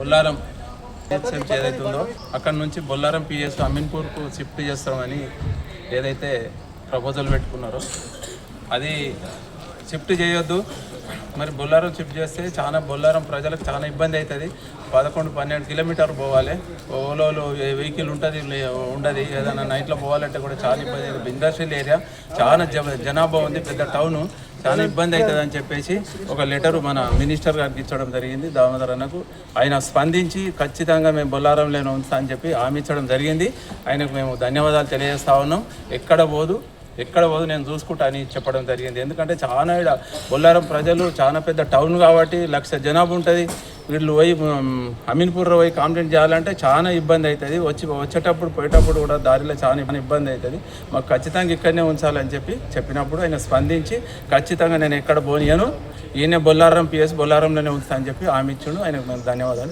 బొల్లారం పిహెచ్ఎంసీ ఏదైతే ఉందో అక్కడ నుంచి బొల్లారం పిఎస్ అమీన్పూర్కు షిఫ్ట్ చేస్తామని ఏదైతే ప్రపోజల్ పెట్టుకున్నారో అది షిఫ్ట్ చేయొద్దు. మరి బొల్లారం షిఫ్ట్ చేస్తే చాలా బొల్లారం ప్రజలకు చాలా ఇబ్బంది అవుతుంది పదకొండు పన్నెండు కిలోమీటర్లు పోవాలి. ఓలోలో వెహికల్ ఉంటుంది ఉండదు. ఏదైనా నైట్లో పోవాలంటే కూడా చాలా ఇబ్బంది అవుతుంది ఇండస్ట్రియల్ ఏరియా చాలా జనాభా ఉంది పెద్ద టౌను. చాలా ఇబ్బంది అవుతుంది అని చెప్పేసి ఒక లెటర్ మన మినిస్టర్ గారికి ఇచ్చడం జరిగింది దామోదర్ అన్నకు. ఆయన స్పందించి ఖచ్చితంగా మేము బొల్లారంలోనే ఉంచుతా అని చెప్పి హామీ ఇచ్చడం జరిగింది. ఆయనకు మేము ధన్యవాదాలు తెలియజేస్తా ఉన్నాం. ఎక్కడ పోదు ఎక్కడ పోదు నేను చూసుకుంటా అని చెప్పడం జరిగింది. ఎందుకంటే చాలా ఈడ బొల్లారం ప్రజలు చాలా పెద్ద టౌన్ కాబట్టి లక్ష జనాభా ఉంటుంది. వీళ్ళు పోయి అమీన్పూర్లో అమీన్పూర్ పోయి కాంప్లైంట్ చేయాలంటే చాలా ఇబ్బంది అవుతుంది వచ్చి వచ్చేటప్పుడు పోయేటప్పుడు కూడా దారిలో చాలా ఇబ్బంది అవుతుంది మాకు ఖచ్చితంగా ఇక్కడనే ఉంచాలని చెప్పి చెప్పినప్పుడు ఆయన స్పందించి ఖచ్చితంగా నేను ఎక్కడ పోనీయను. ఈయన బొల్లారం పిఎస్ బొల్లారంలోనే ఉంచుతా అని చెప్పి ఆమె ఇచ్చిండు. ఆయనకు మేము ధన్యవాదాలు.